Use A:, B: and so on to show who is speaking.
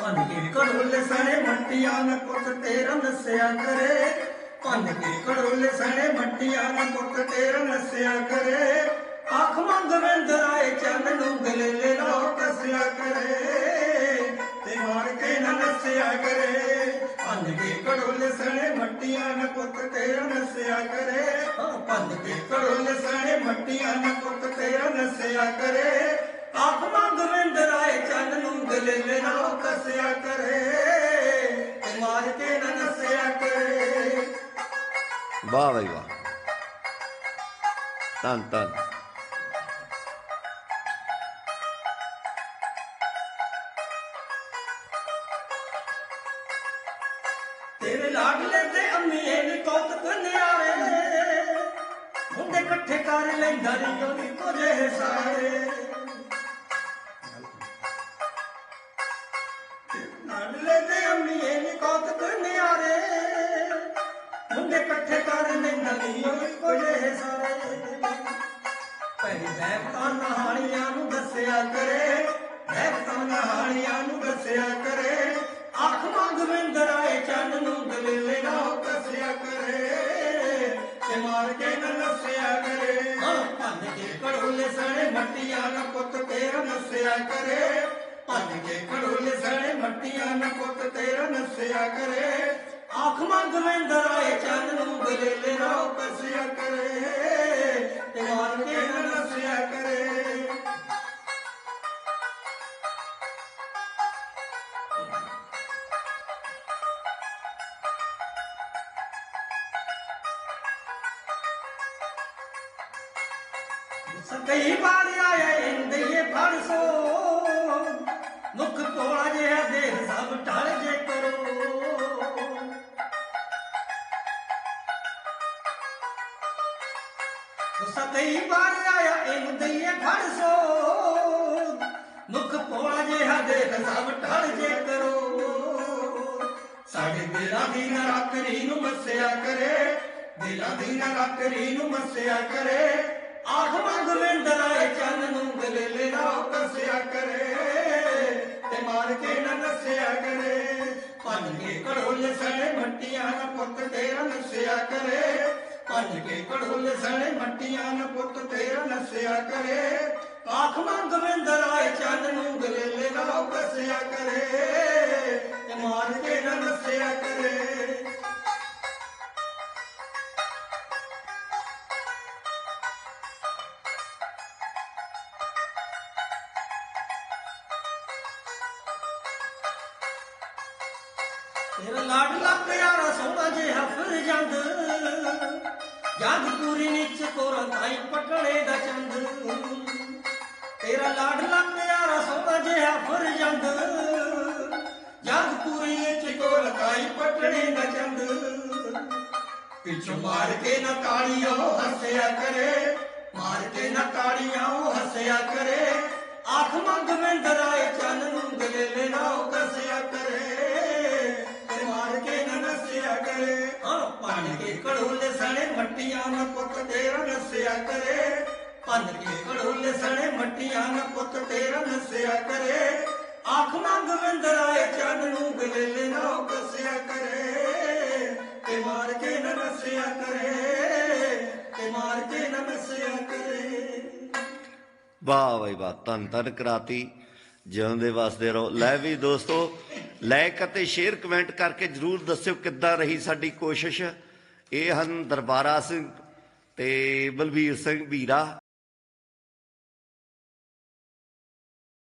A: ਭੰਨ ਕੇ ਘੜੋਲੇ ਸਣੇ ਮੱਟੀਆਂ ਨਾ ਪੁੱਤ ਤੇਰਾ ਨਸਿਆ ਕਰੇ। ਭੰਨ ਕੇ ਘੜੋਲੇ ਸਣੇ ਮੱਟੀਆਂ ਨਾ ਪੁੱਤ ਤੇਰਾ ਨਸਿਆ ਕਰੇ। ਅੱਖ ਮੰਗ ਵੰਦਰਾਏ ਚੰਨ ਨੂੰ ਗਲੇ ਲਾਓ ਕਸਿਆ ਕਰੇ। ਤੇ ਮਾਰ ਕੇ ਨਾ ਨਸਿਆ ਕਰੇ। ਭੰਨ ਕੇ ਘੜੋਲੇ ਸਣੇ ਮੱਟੀਆਂ ਨਾ ਪੁੱਤ ਤੇਰਾ ਨਸਿਆ ਕਰੇ। ਹਾਂ ਭੰਨ ਕੇ ਘੜੋਲੇ ਸਣੇ ਮੱਟੀਆਂ ਨਾ ਪੁੱਤ ਤੇਰਾ ਨਸਿਆ ਕਰੇ। ਅੱਖ ਮੰਗ ਵੰਦਰਾਏ ਚੰਨ ਨੂੰ ਗਲੇ ਕਸਿਆ ਕਰੇ। ਤੇ ਮਾਰ ਕੇ ਨਾ ਨਸਿਆ ਕਰੇ।
B: ਵਾਹ ਬਈ ਵਾਹ। ਧੰਨ ਧੰਨ।
A: ਤੇਰੇ ਲਾਡਲੇ ਤੇ ਅੰਮੀਏ ਨੀ ਕੌਤਕ ਨਿਆਰੇ ਮੁੰਡੇ ਇਕੱਠੇ ਕਰ ਲੈਂਦਾ ਨੀ ਇੱਕੋ ਜਿਹੇ ਸਾਰੇ। ਲਾਡਲੇ ਤੇ ਅੰਮੀਏ ਨੀ ਕੌਤਕ ਨਿਆਰੇ ਮੁੰਡੇ ਇਕੱਠੇ ਕਰ ਲੈਂਦਾ ਨੀ, ਉਹ ਇੱਕੋ ਜਿਹੇ ਸਾਰੇ। ਪਹਿਲੀ ਦੇਵਤਾ ਨਹਾਣੀਆਂ ਨੂੰ ਦੱਸਿਆ ਕਰੇ ਦੇਵਤਾ ਨਹਾਣੀਆਂ ਨੂੰ ਦੱਸਿਆ ਕਰੇ। ਅੱਖ ਮੰਗ ਵਿੰਦਰਾਏ ਚੰਨ ਨੂੰ ਦਲੇਲੇ ਨਾ ਕਸਿਆ ਕਰੇ। ਤੇ ਮਾਰ ਕੇ ਨਾ ਨਸਿਆ ਕਰੇ। ਹਾਂ, ਭੰਨ ਕੇ ਕੜੋਲੇ ਸਣੇ ਮੱਟੀਆਂ ਨਾ ਪੁੱਤ ਤੇਰਾ ਨਸਿਆ ਕਰੇ। ਭੰਨ ਕੇ ਕੜੋਲੇ ਸਣੇ ਮੱਟੀਆਂ ਨਾ ਪੁੱਤ ਤੇਰਾ ਨਸਿਆ ਕਰੇ। ਅੱਖ ਮੰਗ ਵਿੰਦਰਾਏ ਚੰਨ ਨੂੰ ਦਲੇਲੇ ਨਾ ਕਸਿਆ ਕਰੇ ਤੇ ਮਾਰ ਕੇ ਨਸਿਆ ਕਰੇ। ਕਈ ਵਾਰ ਆਇਆ ਇੰਦਈਏ ਫੜ ਕਈ ਵਾਰ ਆਇਆ ਇੰਦਈਏ ਫੜ ਸੋ ਮੁਖ ਕੋਲਾ ਜਿਹਾ ਦੇਖ ਸਭ ਟਲ ਜੇ ਕਰੋ। ਸਾਡੇ ਦਿਲਾਂ ਦੀ ਨਰਾਕਰੀ ਨੂੰ ਮੱਸਿਆ ਕਰੇ, ਦਿਲਾਂ ਦੀ ਨਰਾਕਰੀ ਨੂੰ ਮੱਸਿਆ ਕਰੇ। ਆਖ ਮੰਗ ਵਿੰਦਰਾਏ ਚੰਨ ਨੂੰ ਗਲੇ ਲਾਓ ਕਸਿਆ ਕਰੇ। ਤੇ ਮਾਰ ਕੇ ਨਾ ਨਸਿਆ ਕਰੇ। ਭੰਨ ਕੇ ਘੜੋਲੇ ਸਣੇ ਮੱਟੀਆਂ ਨਾ ਪੁੱਤ ਤੇਰਾ ਨਸਿਆ ਕਰੇ। ਭੰਨ ਕੇ ਘੜੋਲੇ ਸਣੇ ਮੱਟੀਆਂ ਨਾ ਪੁੱਤ ਤੇਰਾ ਨਸਿਆ ਕਰੇ। ਆਖ ਮੰਗ ਆਏ, ਚੰਨ ਨੂੰ ਗਲੇਲੇ ਲਾਓ ਕਸਿਆ ਕਰੇ। ਤੇ ਮਾਰ ਕੇ ਨਾ ਨਸਿਆ ਕਰੇ। ਤੇਰਾ ਲਾਡਲਾ ਪਿਆਰਾ ਸੋਹਣਾ ਜਿਹਾ ਫਿਰ ਜੰਦ ਜਦ ਪੂਰੀ ਨੀਚ ਕੋਰਾਂ ਤਾਈ ਪਟਣੇ ਦਾ ਚੰਦ। ਤੇਰਾ ਲਾਡਲਾ ਪਿਆਰਾ ਸੋਹਣਾ ਜਿਹਾ ਫਿਰ ਜੰਦ ਪੂਰੀ ਨੀਚ ਕੋਰਾਂ ਤਾਈ ਪਟਣੇ ਦਾ ਚੰਦ। ਪਿੱਛੋਂ ਮਾਰ ਕੇ ਨਾ ਕਾਲੀਆਂ ਉਹ ਹੱਸਿਆ ਕਰੇ। ਮਾਰ ਕੇ ਨਾ ਕਾਲੀਆਂ ਉਹ ਹੱਸਿਆ ਕਰੇ। ਆਖ ਮੰਗ ਵਿੰਦਰਾਏ ਚੰਨ ਨੂੰ ਗਲੇ ਨਾ ਉਹ ਕਸਿਆ ਕਰੇ। ਸਣੇ ਮੱਟੀਆਂ ਨਾ ਪੁੱਤ ਤੇਰਾ ਨਸਿਆ ਕਰੇ। ਭੰਨ ਕੇ ਘੜੋਲੇ ਸਣੇ ਮੱਟੀਆਂ ਨਾ ਪੁੱਤ ਤੇਰਾ ਨਸਿਆ ਕਰੇ। ਅੱਖ ਮੰਗ ਵਿੰਦਰਾਏ ਚੰਨ ਨੂੰ ਗਲੇ ਨਾ ਕਸਿਆ ਕਰੇ। ਤੇ ਮਾਰ ਕੇ ਨਾ ਨਸਿਆ ਕਰੇ। ਤੇ ਮਾਰ ਕੇ ਨਾ ਨਸਿਆ ਕਰੇ।
B: ਵਾਹ ਬਈ ਵਾਹ, ਧੰਨ ਧੰਨ ਕਰਾਤੀ। ਜਿਉਂਦੇ ਵਸਦੇ ਰਹੋ। ਲੈ ਵੀ ਦੋਸਤੋ ਲਾਈਕ ਅਤੇ ਸ਼ੇਅਰ ਕਮੈਂਟ ਕਰਕੇ ਜਰੂਰ ਦੱਸਿਓ ਕਿੱਦਾਂ ਰਹੀ ਸਾਡੀ ਕੋਸ਼ਿਸ਼। ਇਹ ਹਨ ਦਰਬਾਰਾ ਸਿੰਘ ਤੇ ਬਲਬੀਰ ਸਿੰਘ ਵੀਰਾ